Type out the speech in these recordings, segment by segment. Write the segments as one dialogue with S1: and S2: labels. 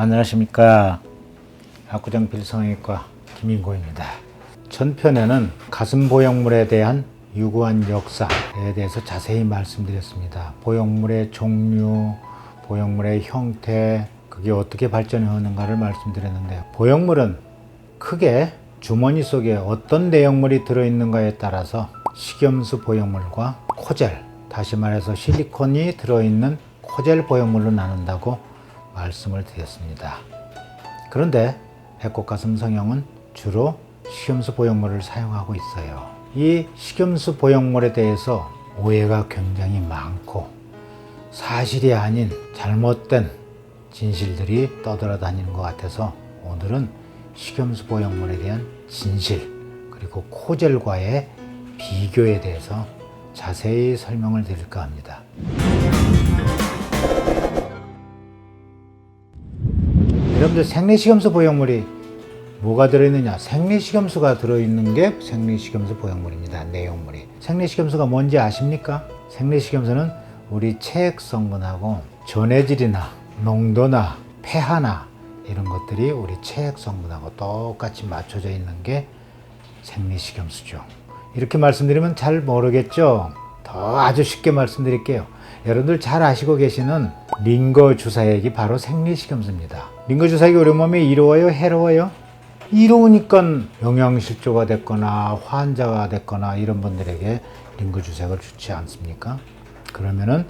S1: 안녕하십니까. 압구정 필성형외과 김인고입니다. 전편에는 가슴 보형물에 대한 유구한 역사에 대해서 자세히 말씀드렸습니다. 보형물의 종류 보형물의 형태 그게 어떻게 발전해 오는가를 말씀드렸는데 보형물은 크게 주머니 속에 어떤 내용물이 들어있는가에 따라서 식염수 보형물과 코젤 다시 말해서 실리콘이 들어있는 코젤 보형물로 나눈다고 말씀을 드렸습니다. 그런데 배꼽가슴 성형은 주로 식염수 보형물을 사용하고 있어요. 이 식염수 보형물에 대해서 오해가 굉장히 많고 사실이 아닌 잘못된 진실들이 떠돌아다니는 것 같아서 오늘은 식염수 보형물에 대한 진실 그리고 코젤과의 비교에 대해서 자세히 설명을 드릴까 합니다. 여러분들 생리식염수 보형물이 뭐가 들어있느냐? 생리식염수가 들어있는 게 생리식염수 보형물입니다. 내용물이. 생리식염수가 뭔지 아십니까? 생리식염수는 우리 체액 성분하고 전해질이나 농도나 pH나 이런 것들이 우리 체액 성분하고 똑같이 맞춰져 있는 게 생리식염수죠. 이렇게 말씀드리면 잘 모르겠죠? 더 아주 쉽게 말씀드릴게요. 여러분들 잘 아시고 계시는 링거 주사액이 바로 생리식염수입니다. 링거 주사액이 우리 몸에 이로워요? 해로워요? 이로우니까 영양실조가 됐거나 환자가 됐거나 이런 분들에게 링거 주사액을 주지 않습니까? 그러면은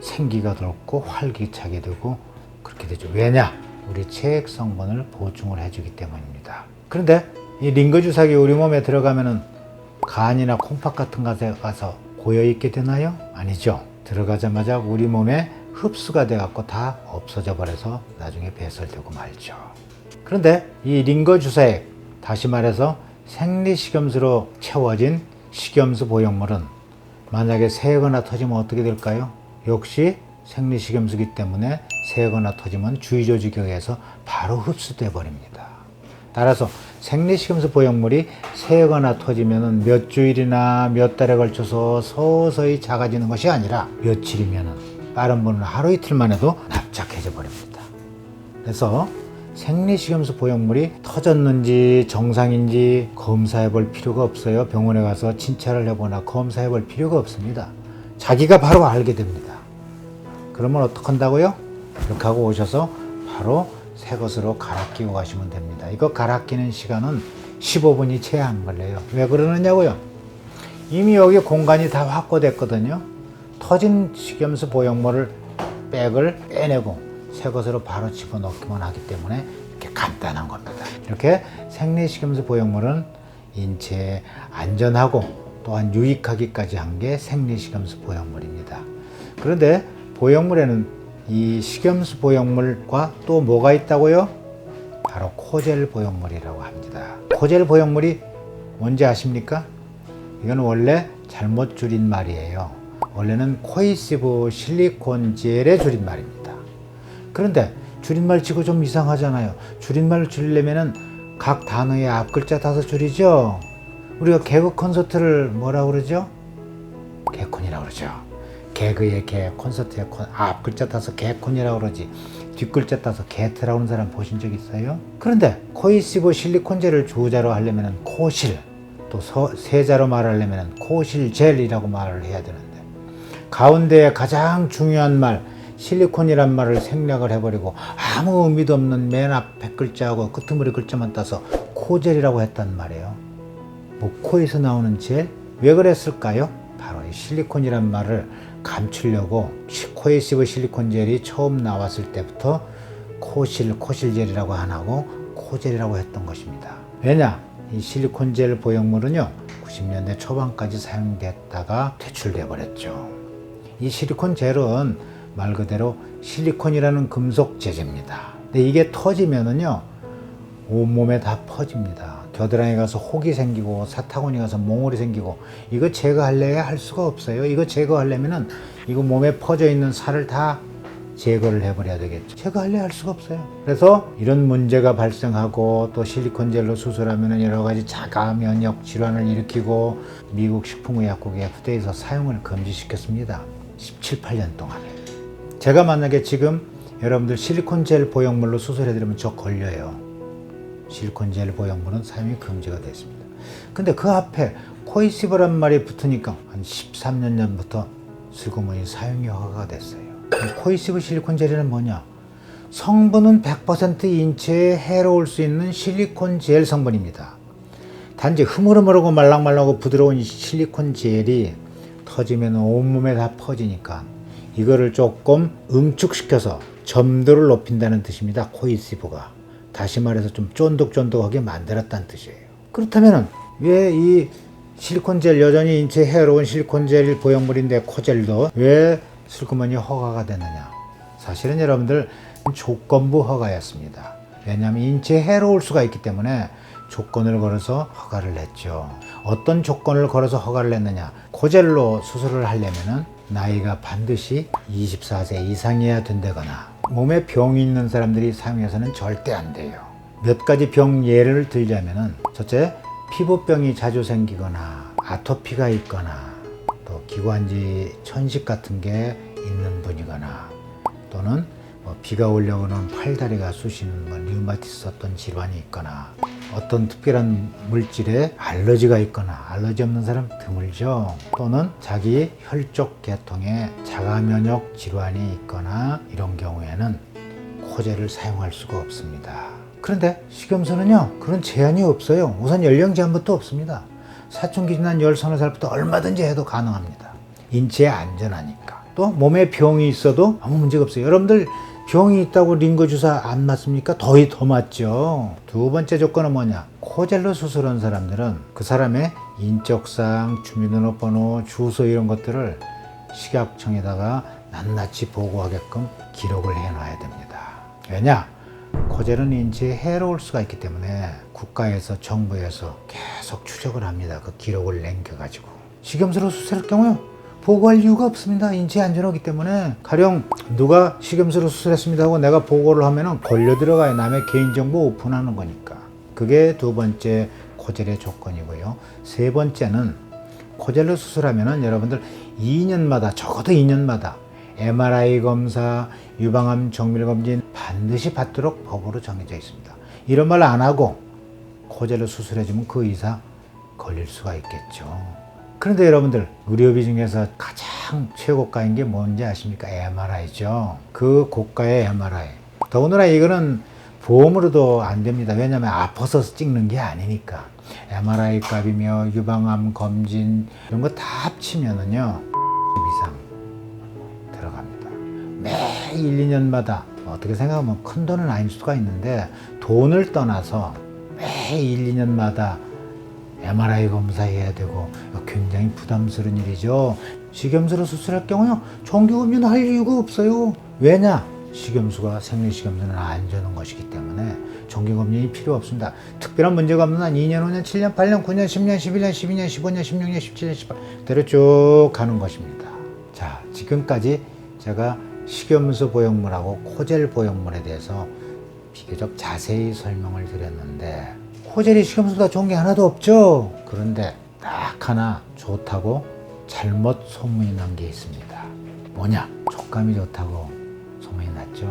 S1: 생기가 돋고 활기차게 되고 그렇게 되죠. 왜냐? 우리 체액 성분을 보충을 해주기 때문입니다. 그런데 이 링거 주사액이 우리 몸에 들어가면은 간이나 콩팥 같은 곳에 가서 고여 있게 되나요? 아니죠. 들어가자마자 우리 몸에 흡수가 돼갖고 다 없어져 버려서 나중에 배설되고 말죠. 그런데 이 링거 주사액, 다시 말해서 생리식염수로 채워진 식염수 보형물은 만약에 새거나 터지면 어떻게 될까요? 역시 생리식염수기 때문에 새거나 터지면 주의조직에 의해서 바로 흡수돼 버립니다. 따라서 생리식염수 보형물이 새거나 터지면 몇 주일이나 몇 달에 걸쳐서 서서히 작아지는 것이 아니라 며칠이면 빠른 분은 하루 이틀만 해도 납작해져 버립니다. 그래서 생리식염수 보형물이 터졌는지 정상인지 검사해 볼 필요가 없어요. 병원에 가서 진찰을 해보나 검사해 볼 필요가 없습니다. 자기가 바로 알게 됩니다. 그러면 어떻게 한다고요? 이렇게 하고 오셔서 바로 새 것으로 갈아 끼고 가시면 됩니다. 이거 갈아 끼는 시간은 15분이 채 안 걸려요. 왜 그러느냐고요? 이미 여기 공간이 다 확보됐거든요. 터진 식염수 보형물을 백을 빼내고 새 것으로 바로 집어넣기만 하기 때문에 이렇게 간단한 겁니다. 이렇게 생리 식염수 보형물은 인체에 안전하고 또한 유익하기까지 한 게 생리 식염수 보형물입니다. 그런데 보형물에는 이 식염수 보형물과 또 뭐가 있다고요? 바로 코젤 보형물이라고 합니다. 코젤 보형물이 뭔지 아십니까? 이건 원래 잘못 줄인 말이에요. 원래는 코이시브 실리콘 젤의 줄임말입니다. 그런데 줄임말 치고 좀 이상하잖아요. 줄임말을 줄이려면은 각 단어의 앞 글자 다서 줄이죠. 우리가 개그 콘서트를 뭐라 그러죠? 개콘이라고 그러죠. 개그의 개, 콘서트의 콘, 앞 글자 따서 개콘이라고 그러지. 뒷 글자 따서 개트라고 하는 사람 보신 적 있어요? 그런데 코이시브 실리콘젤을 주자로 하려면 코실, 또 서, 세자로 말하려면 코실젤이라고 말을 해야 되는데 가운데에 가장 중요한 말 실리콘이란 말을 생략을 해버리고 아무 의미도 없는 맨 앞 백글자하고 끄트머리 글자만 따서 코젤이라고 했단 말이에요. 뭐 코에서 나오는 젤? 왜 그랬을까요? 바로 이 실리콘이란 말을 감추려고 코에시브 실리콘 젤이 처음 나왔을 때부터 코실, 코실 젤이라고 안 하고 코젤이라고 했던 것입니다. 왜냐? 이 실리콘 젤 보형물은요, 90년대 초반까지 사용됐다가 퇴출돼 버렸죠. 이 실리콘 젤은 말 그대로 실리콘이라는 금속 재재입니다. 근데 이게 터지면은요, 온몸에 다 퍼집니다. 겨드랑이 가서 혹이 생기고 사타구니 가서 몽골이 생기고 이거 제거하려야 할 수가 없어요. 이거 제거하려면은 이거 몸에 퍼져 있는 살을 다 제거를 해버려야 되겠죠. 제거하려 할 수가 없어요. 그래서 이런 문제가 발생하고 또 실리콘 젤로 수술하면 여러 가지 자가 면역 질환을 일으키고 미국 식품의약국이 FDA에서 사용을 금지시켰습니다. 17, 8년 동안에. 제가 만약에 지금 여러분들 실리콘 젤 보형물로 수술해드리면 저 걸려요. 실리콘 젤 보형물은 사용이 금지가 되어 있습니다. 근데 그 앞에 코이시브란 말이 붙으니까 한 13년 전부터 슬그머니 사용이 허가가 됐어요. 이 코이시브 실리콘 젤은 뭐냐? 성분은 100% 인체에 해로울 수 있는 실리콘 젤 성분입니다. 단지 흐물흐물하고 말랑말랑하고 부드러운 이 실리콘 젤이 터지면 온몸에 다 퍼지니까 이거를 조금 응축시켜서 점도를 높인다는 뜻입니다. 코이시브가. 다시 말해서 좀 쫀득쫀득하게 만들었다는 뜻이에요. 그렇다면 왜 이 실리콘 젤 여전히 인체에 해로운 실리콘 젤 보형물인데 코젤도 왜 슬그머니 허가가 됐느냐? 사실은 여러분들 조건부 허가였습니다. 왜냐하면 인체에 해로울 수가 있기 때문에 조건을 걸어서 허가를 냈죠. 어떤 조건을 걸어서 허가를 냈느냐? 코젤로 수술을 하려면은 나이가 반드시 24세 이상이어야 된다거나 몸에 병이 있는 사람들이 사용해서는 절대 안 돼요. 몇 가지 병 예를 들자면은 첫째 피부병이 자주 생기거나 아토피가 있거나 또 기관지 천식 같은 게 있는 분이거나 또는 뭐 비가 오려고는 팔다리가 쑤시는 뭐 류마티스 어떤 질환이 있거나 어떤 특별한 물질에 알러지가 있거나 알러지 없는 사람 드물죠. 또는 자기 혈족 계통에 자가 면역 질환이 있거나 이런 경우에는 코제를 사용할 수가 없습니다. 그런데 식염수는요 그런 제한이 없어요. 우선 연령 제한부터 없습니다. 사춘기 지난 열 서너 살부터 얼마든지 해도 가능합니다. 인체에 안전하니까. 또 몸에 병이 있어도 아무 문제가 없어요. 여러분들 병이 있다고 링거 주사 안 맞습니까? 더위 더 맞죠. 두 번째 조건은 뭐냐? 코젤로 수술한 사람들은 그 사람의 인적사항, 주민등록번호, 주소 이런 것들을 식약청에다가 낱낱이 보고하게끔 기록을 해놔야 됩니다. 왜냐? 코젤은 인체에 해로울 수가 있기 때문에 국가에서 정부에서 계속 추적을 합니다. 그 기록을 남겨가지고 식염수로 수술할 경우요 보고할 이유가 없습니다. 인체 안전하기 때문에 가령 누가 식염수로 수술했습니다 하고 내가 보고를 하면은 걸려 들어가요. 남의 개인정보 오픈하는 거니까. 그게 두 번째 코젤의 조건이고요. 세 번째는 코젤로 수술하면은 여러분들 2년마다 적어도 2년마다 MRI 검사, 유방암 정밀 검진 반드시 받도록 법으로 정해져 있습니다. 이런 말 안 하고 코젤로 수술해주면 그 이상 걸릴 수가 있겠죠. 그런데 여러분들 의료비 중에서 가장 최고가인 게 뭔지 아십니까? MRI죠. 그 고가의 MRI. 더군다나 이거는 보험으로도 안 됩니다. 왜냐하면 아파서 찍는 게 아니니까. MRI 값이며 유방암 검진 이런 거 다 합치면은요 이상 들어갑니다. 매 1, 2년마다 어떻게 생각하면 큰 돈은 아닐 수가 있는데 돈을 떠나서 매 1, 2년마다 MRI 검사해야 되고 굉장히 부담스러운 일이죠. 식염수로 수술할 경우요 정기검진 할 이유가 없어요. 왜냐? 식염수가 생리식염수는 안 주는 것이기 때문에 정기검진이 필요 없습니다. 특별한 문제가 없는 한 2년, 5년, 7년, 8년, 9년, 10년, 11년, 12년, 15년, 16년, 17년, 18년 대로 쭉 가는 것입니다. 자, 지금까지 제가 식염수 보형물하고 코젤 보형물에 대해서 비교적 자세히 설명을 드렸는데 코젤이 식염수보다 좋은 게 하나도 없죠. 그런데 딱 하나 좋다고 잘못 소문이 난 게 있습니다. 뭐냐? 촉감이 좋다고 소문이 났죠.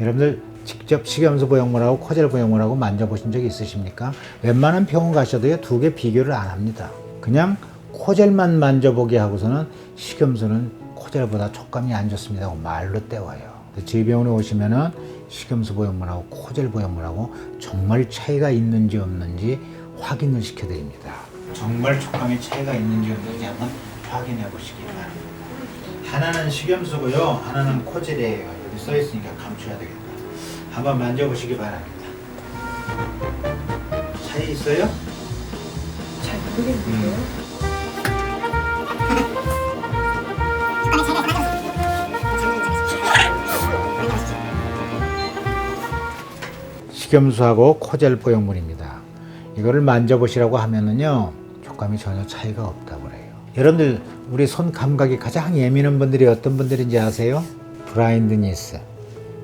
S1: 여러분들 직접 식염수 보형물하고 코젤 보형물하고 만져보신 적 있으십니까? 웬만한 병원 가셔도요 두개 비교를 안 합니다. 그냥 코젤만 만져보게 하고서는 식염수는 코젤보다 촉감이 안 좋습니다 말로 때워요. 저희 병원에 오시면은 식염수 보형물하고 코젤 보형물하고 정말 차이가 있는지 없는지 확인을 시켜드립니다. 정말 촉감의 차이가 있는지 없는지 한번 확인해 보시기 바랍니다. 하나는 식염수고요, 하나는 코젤이에요. 여기 써 있으니까 감춰야 되겠다. 한번 만져보시기 바랍니다. 차이 있어요?
S2: 잘 모르겠는데요.
S1: 식염수하고 코젤 보형물입니다. 이거를 만져보시라고 하면은요, 촉감이 전혀 차이가 없다고 그래요. 여러분들, 우리 손 감각이 가장 예민한 분들이 어떤 분들인지 아세요? 브라인드니스,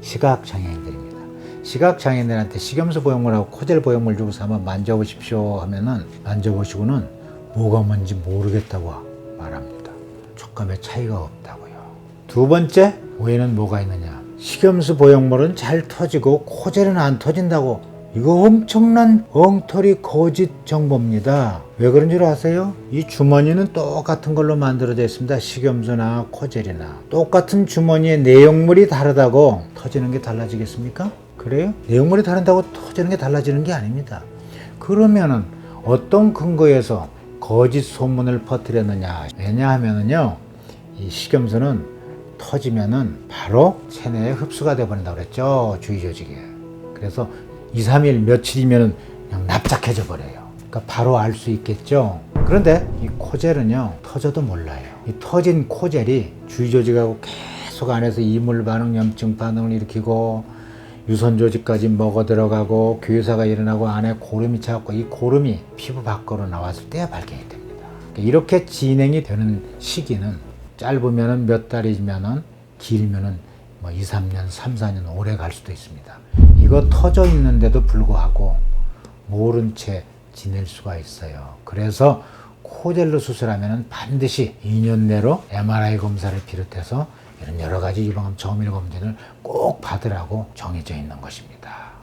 S1: 시각 장애인들입니다. 시각 장애인들한테 식염수 보형물하고 코젤 보형물 주고서 한번 만져보십시오 하면은 만져보시고는 뭐가 뭔지 모르겠다고 말합니다. 촉감에 차이가 없다고요. 두 번째, 오해는 뭐가 있느냐? 식염수 보형물은 잘 터지고 코젤은 안 터진다고 이거 엄청난 엉터리 거짓 정보입니다. 왜 그런 줄 아세요? 이 주머니는 똑같은 걸로 만들어져 있습니다. 식염수나 코젤이나 똑같은 주머니의 내용물이 다르다고 터지는 게 달라지겠습니까? 그래요? 내용물이 다른다고 터지는 게 달라지는 게 아닙니다. 그러면은 어떤 근거에서 거짓 소문을 퍼뜨렸느냐? 왜냐하면은요, 이 식염수는 터지면은 바로 체내에 흡수가 돼버린다고 그랬죠. 주위 조직에. 그래서 2, 3일, 며칠이면은 그냥 납작해져 버려요. 그러니까 바로 알 수 있겠죠. 그런데 이 코젤은요, 터져도 몰라요. 이 터진 코젤이 주위 조직하고 계속 안에서 이물 반응, 염증 반응을 일으키고 유선 조직까지 먹어 들어가고 괴사가 일어나고 안에 고름이 차고 이 고름이 피부 밖으로 나왔을 때야 발견이 됩니다. 그러니까 이렇게 진행이 되는 시기는 짧으면은 몇 달이면은 길면은 뭐 2, 3년, 3, 4년 오래 갈 수도 있습니다. 이거 터져 있는데도 불구하고 모른 채 지낼 수가 있어요. 그래서 코젤로 수술하면 반드시 2년 내로 MRI 검사를 비롯해서 이런 여러 가지 유방암 정밀 검진을 꼭 받으라고 정해져 있는 것입니다.